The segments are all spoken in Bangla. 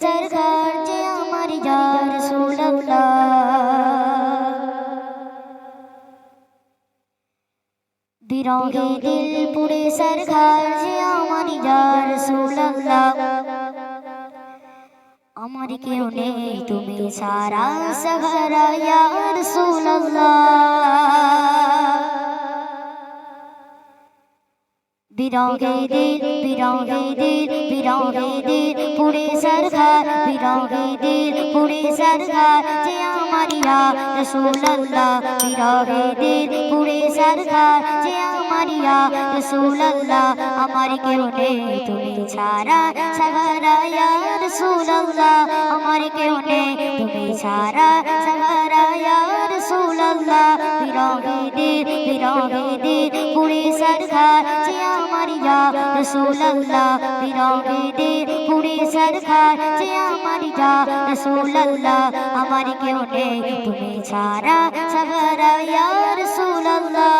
সরকার যে আমার ইয়া রাসূলুল্লাহ বিরহে দিল পুরে সরকার যে আমার ইয়া রাসূলুল্লাহ আমার কেউ নেই, তুমি সারা সহারা ইয়া রাসূলুল্লাহ বিরহে দিল বিরহে দিল বিরহে দিল পুরে সরকার বিরহে দিল পুরে সরকার যে আমার ইয়া রাসূলুল্লাহ বিরহে দিল পুরে সরকার যে আমার ইয়া রাসূলুল্লাহ, আমার কেউ নেই, তুমি ছাড়া সাহারা ইয়া রাসূলুল্লাহ, আমার কেউ নেই, তুমি ছাড়া সাহারা দিল বিরহে দিল পুরে সরকার যে আমার ইয়া রাসূলুল্লাহ বিরহে দিল পুরে সরকার যে আমার ইয়া রাসূলুল্লাহ, আমার কেউ নেই, তুমি ছাড়া সাহারা ইয়া রাসূলুল্লাহ।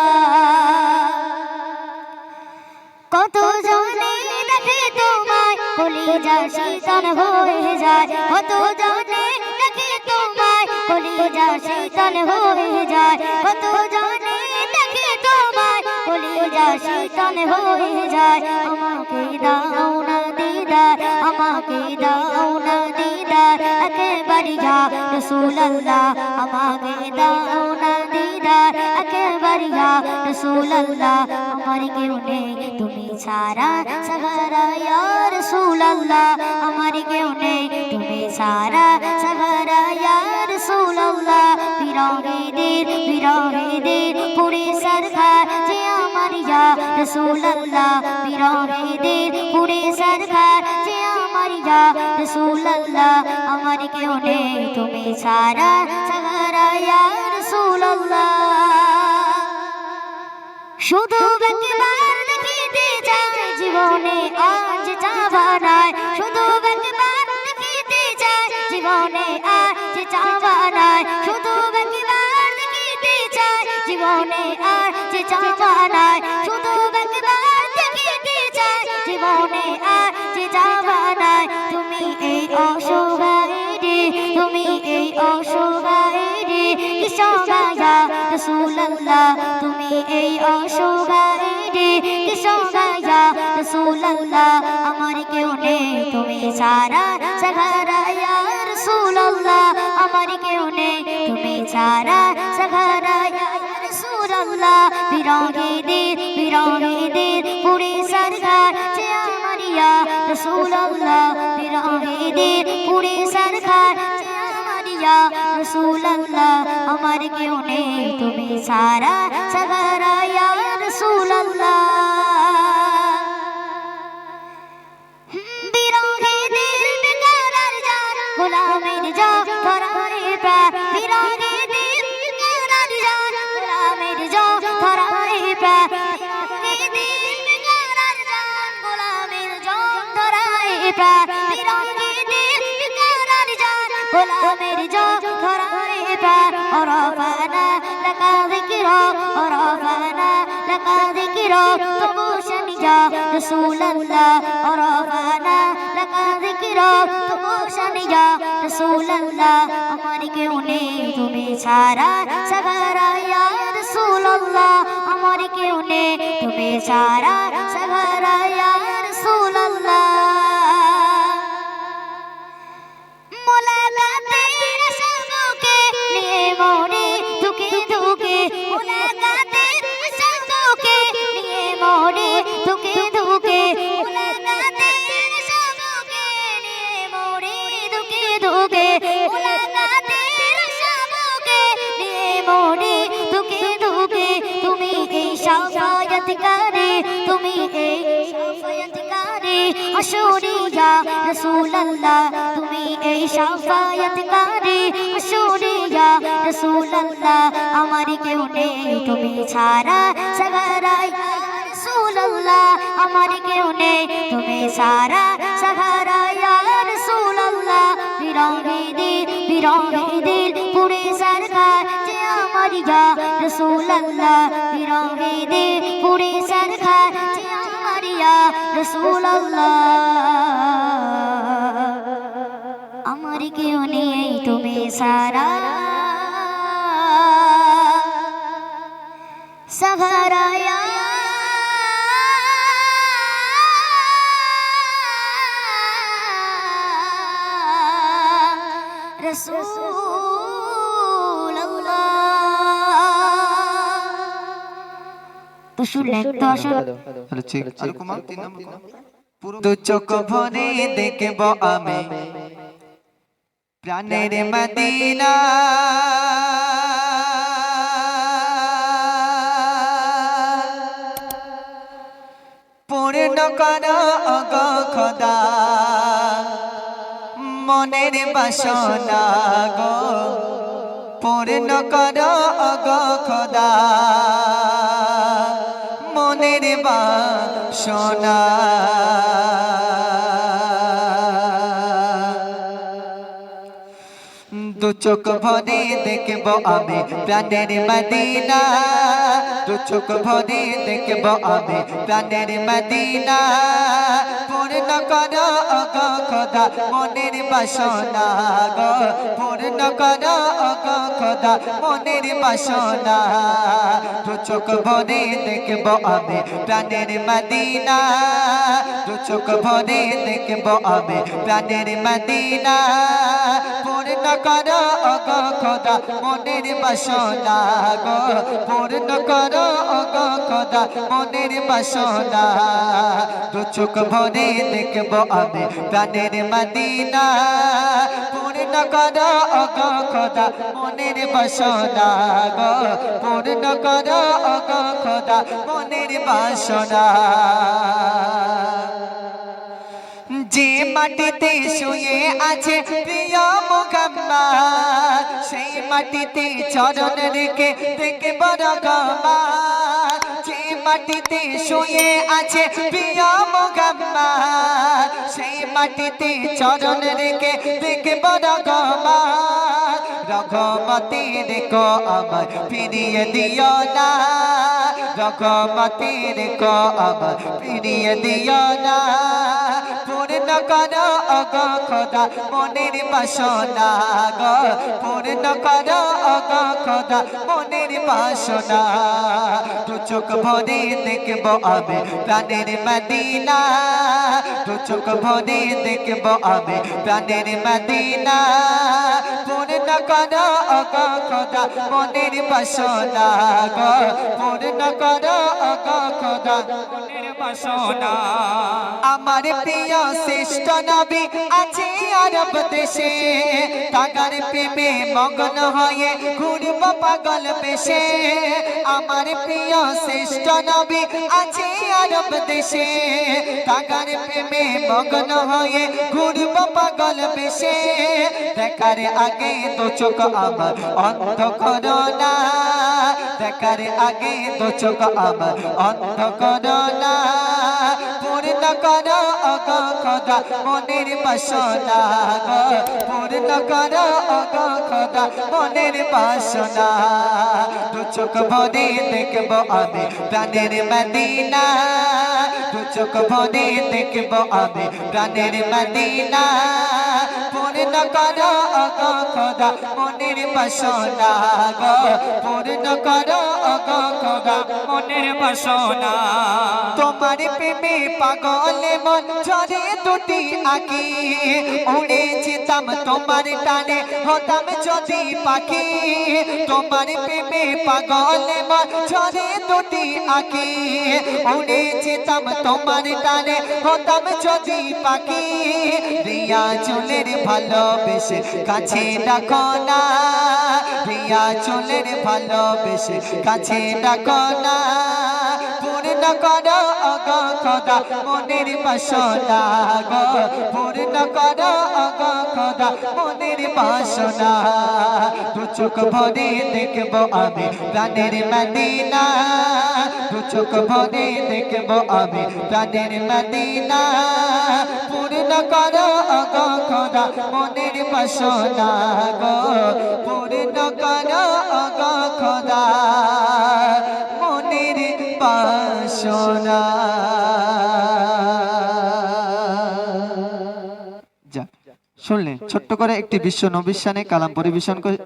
কত জনে দেখে তোমায় কলিজা শীতল হয়ে যায়, কত হয়ে যায়। কত জনে দেখে তোমায় কলিজা শীতল হয়ে যায়। আমাকে দাও না দিদার, আমাকে দাও না দিদার। একেবারে যা রসুল্লাহ আমাকে দাও না দিদার। একেবারে যা রসুল্লাহ আমার কেউ নেই। তুমি ছাড়া সাহারা ইয়া রাসূলুল্লাহ, আমার কেউ নেই। তুমি ছাড়া বিরহে দিল বিরহে দিল পুরে সরকার যে আমার ইয়া রাসূলুল্লাহ। বিরহে দিল পুরে সরকার যে আমার ইয়া রাসূলুল্লাহ। আমার কেউ নেই, তুমি ছাড়া সাহারা ইয়া রাসূলুল্লাহ। শুধু একবার দেখিতে চাই জীবনে আজ নাই শুধু একবার চাই জীবনে? চাওয়া নাই তুমি এই অসহায় রে তুমি আমার কেউ নেই, তুমি সারা সহারায়া রসুল্লাহ আমার কেউ নেই, তুমি সারা বিরহে দিন পুরে সরকার যে আমার ইয়া রসুল্লাহ দিন। পুরে সরকার যে আমার রসুল্লাহ আমার কেউ নেই, তুমি সারা সহারা ইয়া প্রাণ বিরহে দিল বেকারার জান, গোলামের জান ধরারে প্রাণ আমার কেউ নেই তুমি ছাড়া ইয়া করে তুমি এই সাফায়াত করে আশুরিয়া রাসূলুল্লাহ, তুমি এই সাফায়াত করে আশুরিয়া রাসূলুল্লাহ, আমার কেউ নেই, তুমি ছাড়া সাহারা ইয়া রাসূলুল্লাহ, আমার কেউ নেই, তুমি সারা সাহারা রাসূলুল্লাহ। বিরহে দিল বিরহে দিল পুরে সরকার যে রাসূলুল্লাহ, বিরহে দিল পুরে সরকার যে আমার ইয়া রাসূলুল্লাহ। আমার কেউ নেই তুমি সারা। সহারায়া রসুল্লাহ তো শুনলেন তো আসলে হ্যালো ঠিক। আর কুমার তিন নম্বর পুরো চোখ ভরে দেখব আমি। প্রাণের মদিনা। পূর্ণ কর অগ খোদা। মনের বাসনা গো। পূর্ণ কর অগ খোদা। মনের বাসনা দু চোখ ভরে দেখব আমি প্রাণের মদিনা। দু চোখ ভরে দেখব আমি প্রাণের মদিনা। পূর্ণ কর অগ খোদা, মনের বাসনা গো। পূর্ণ কর অগ খোদা, মনের বাসনা। দু চোখ ভরে দেখব আমি প্রাণের মদিনা। দু চোখ ভরে দেখব আমি প্রাণের মদিনা। পূর্ণ কর অগ খোদা, মনের বাসনা গো। পূর্ণ কর অগ খোদা, মনের বাসনা। দু চোখ ভরে দেখব আমি প্রাণের মদিনা। পূর্ণ কর অগ খোদা মনের বাসনা গো। পূর্ণ কর অগ খোদা মনের বাসনা। যে মাটিতে শুয়ে আছে প্রিয় মোহাম্মদ, সেই মাটিতে চরণ রেখে থেকে বড় গমা মাটিতে শুয়ে আছে প্রিয় মোগাম্মা সেই মাটিতে চরণ রেখে দেখে বড় গমা রঘমতি রেখো আমার ফিরিয়ে দিও না। রঘমতি রেখো আমার ফিরিয়ে দিও না। পূর্ণ কর অগ খোদা, মনের বাসনা গ। পূর্ণ কর অগ খোদা, মনের বাসনা। দু চোখ ভরে দেখব আমি প্রাণের মদিনা। দু চোখ ভরে দেখব আমি প্রাণের মদিনা। পূর্ণ কর অগ খোদা, মনের বাসনা পূর্ণ কর অগ খোদা, মনের বাসনা। আমার প্রিয় শ্রেষ্ঠ নবী আছে আরব দেশে। তাগার প্রেমে মগ্ন হয়ে ঘুরব পাগল বেশে। আমার প্রিয় শ্রেষ্ঠ নবী আছে আরব দেশে। তাগার প্রেমে মগ্ন হয়ে ঘুরব পাগল বেশে। দেখার আগে তো চোখ আমার অন্ধ করো না দেখার আগে তো চোখ আমার অন্ধ করো না পূর্ণ কর অগ খোদা মনের বাসনা গো পূর্ণ কর অগ খোদা মনের বাসনা। দু চোখ ভরে দেখব আমি প্রাণের মদিনা। দু চোখ ভরে দেখব আমি প্রাণের মদিনা। পূর্ণ কর অগ খোদা, মনের বাসনা গো। পূর্ণ কর অগ খোদা, মনের বাসনা। তোমার প্রেমে পাগল মন ঝরে দুটি আঁকি। উড়ে যেতাম তোমার টানে, হতাম যদি পাখি। তোমার প্রেমে পাগল মন ঝরে দুটি আঁকি। উড়ে যেতাম তোমার টানে, হতাম যদি পাখি। রিয়া চুলের ভালোবেসে, কাছে ডাকো না। রিয়া চুলের ভালোবেসে, কাছে ডাকো না। পূর্ণ কর অগ খোদা, মনের বাসনা গো। পূর্ণ কর অগ খোদা, মনের বাসনা। দু চোখ ভরে দেখব আমি প্রাণের মদিনা। দু চোখ ভরে দেখব আমি প্রাণের মদিনা। পূর্ণ কর অগ খোদা মনের বাসনা গো, পূর্ণ কর খোদা। মনের বাসনা। শুনলেন শুনলে, ছোট্ট করে একটি বিশ্ব নবিশ্বানে কালাম পরিবেশন করে